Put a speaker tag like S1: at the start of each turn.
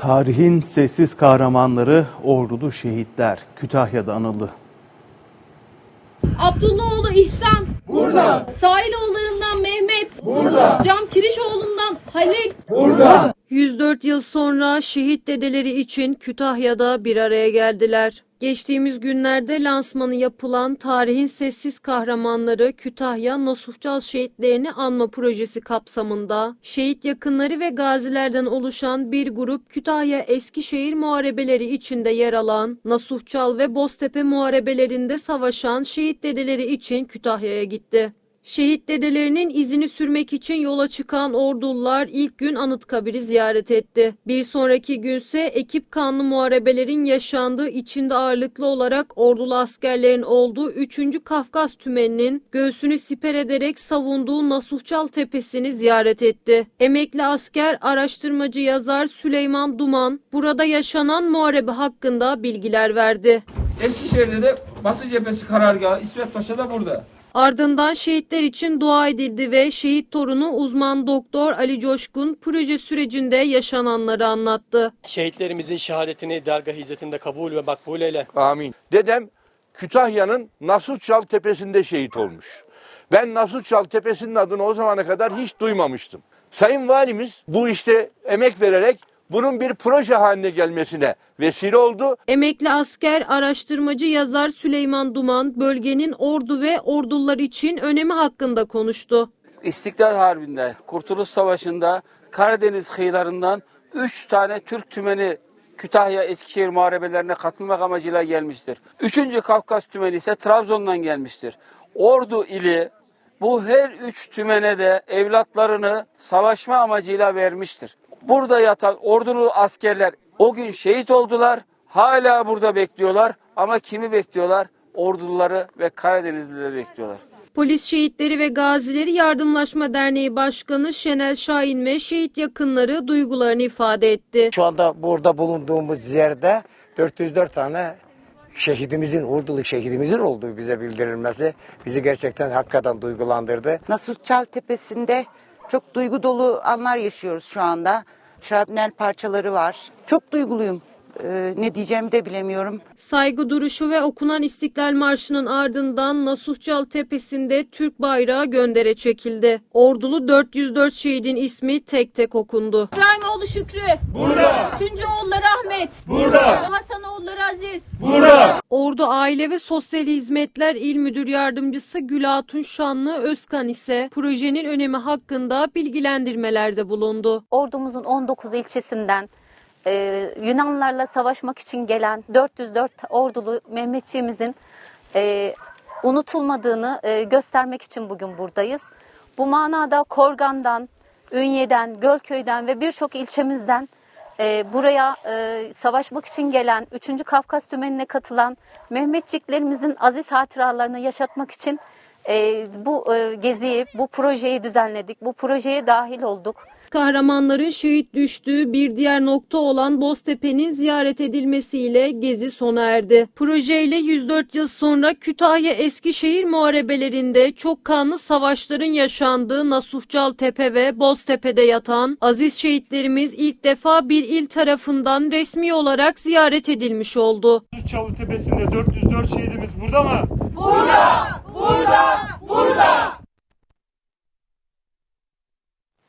S1: Tarihin sessiz kahramanları Ordulu şehitler Kütahya'da anıldı.
S2: Abdullahoğlu İhsan. Burada. Sailoğullarından Mehmet. Burada. Cam Kirişoğlu'ndan Halil.
S3: 104 yıl sonra şehit dedeleri için Kütahya'da bir araya geldiler. Geçtiğimiz günlerde lansmanı yapılan tarihin sessiz kahramanları Kütahya Nasuhcal şehitlerini anma projesi kapsamında şehit yakınları ve gazilerden oluşan bir grup Kütahya Eskişehir muharebeleri içinde yer alan Nasuhcal ve Boztepe muharebelerinde savaşan şehit dedeleri için Kütahya'ya gitti. Şehit dedelerinin izini sürmek için yola çıkan ordulular ilk gün Anıtkabir'i ziyaret etti. Bir sonraki günse ekip kanlı muharebelerin yaşandığı içinde ağırlıklı olarak ordulu askerlerin olduğu 3. Kafkas Tümeni'nin göğsünü siper ederek savunduğu Nasuhçal Tepesi'ni ziyaret etti. Emekli asker, araştırmacı yazar Süleyman Duman burada yaşanan muharebe hakkında bilgiler verdi.
S4: Eskişehir'de de Batı Cephesi karargahı İsmet Paşa da burada.
S3: Ardından şehitler için dua edildi ve şehit torunu uzman doktor Ali Coşkun proje sürecinde yaşananları anlattı.
S5: Şehitlerimizin şehadetini dergah hizmetinde kabul ve makbul eyle.
S6: Amin. Dedem Kütahya'nın Nasuhçal Tepesi'nde şehit olmuş. Ben Nasuhçal Tepesi'nin adını o zamana kadar hiç duymamıştım. Sayın Valimiz bu işte emek vererek bunun bir proje haline gelmesine vesile oldu.
S3: Emekli asker, araştırmacı yazar Süleyman Duman bölgenin ordu ve ordular için önemi hakkında konuştu.
S7: İstiklal Harbi'nde, Kurtuluş Savaşı'nda Karadeniz kıyılarından 3 tane Türk tümeni Kütahya Eskişehir muharebelerine katılmak amacıyla gelmiştir. Üçüncü Kafkas tümeni ise Trabzon'dan gelmiştir. Ordu ili bu her üç tümene de evlatlarını savaşma amacıyla vermiştir. Burada yatan ordulu askerler o gün şehit oldular. Hala burada bekliyorlar ama kimi bekliyorlar? Orduluları ve Karadenizlileri bekliyorlar.
S3: Polis Şehitleri ve Gazileri Yardımlaşma Derneği Başkanı Şenel Şahin ve şehit yakınları duygularını ifade etti.
S8: Şu anda burada bulunduğumuz yerde 404 tane şehidimizin, ordulu şehidimizin olduğu bize bildirilmesi bizi gerçekten hakikaten duygulandırdı.
S9: Nasuhçal Tepesi'nde çok duygu dolu anlar yaşıyoruz şu anda. Şarapnel parçaları var. Çok duyguluyum. Ee, ne diyeceğimi de bilemiyorum.
S3: Saygı duruşu ve okunan İstiklal Marşı'nın ardından Nasuhcal Tepesi'nde Türk bayrağı göndere çekildi. Ordulu 404 şehidin ismi tek tek okundu.
S2: İbrahimoğlu Şükrü. Burada. Tuncuoğulları Ahmet. Burada. Hasanoğulları Aziz.
S3: Ordu Aile ve Sosyal Hizmetler İl Müdür Yardımcısı Gülatun Şanlı Özkan ise projenin önemi hakkında bilgilendirmelerde bulundu.
S10: ordumuzun 19 ilçesinden e, Yunanlarla savaşmak için gelen 404 ordulu Mehmetçiğimizin e, unutulmadığını e, göstermek için bugün buradayız. Bu manada Korgan'dan, Ünye'den, Gölköy'den ve birçok ilçemizden e, buraya e, savaşmak için gelen 3. Kafkas Tümeni'ne katılan Mehmetçiklerimizin aziz hatıralarını yaşatmak için e, bu e, geziyi, bu projeyi düzenledik. Bu projeye dahil olduk.
S3: Kahramanların şehit düştüğü bir diğer nokta olan Boztepe'nin ziyaret edilmesiyle gezi sona erdi. Projeyle 104 yıl sonra Kütahya Eskişehir muharebelerinde çok kanlı savaşların yaşandığı Nasuhcal Tepe ve Boztepe'de yatan aziz şehitlerimiz ilk defa bir il tarafından resmi olarak ziyaret edilmiş oldu.
S11: Çalı Tepesi'nde 404 şehidimiz burada mı?
S2: Burada. Burada.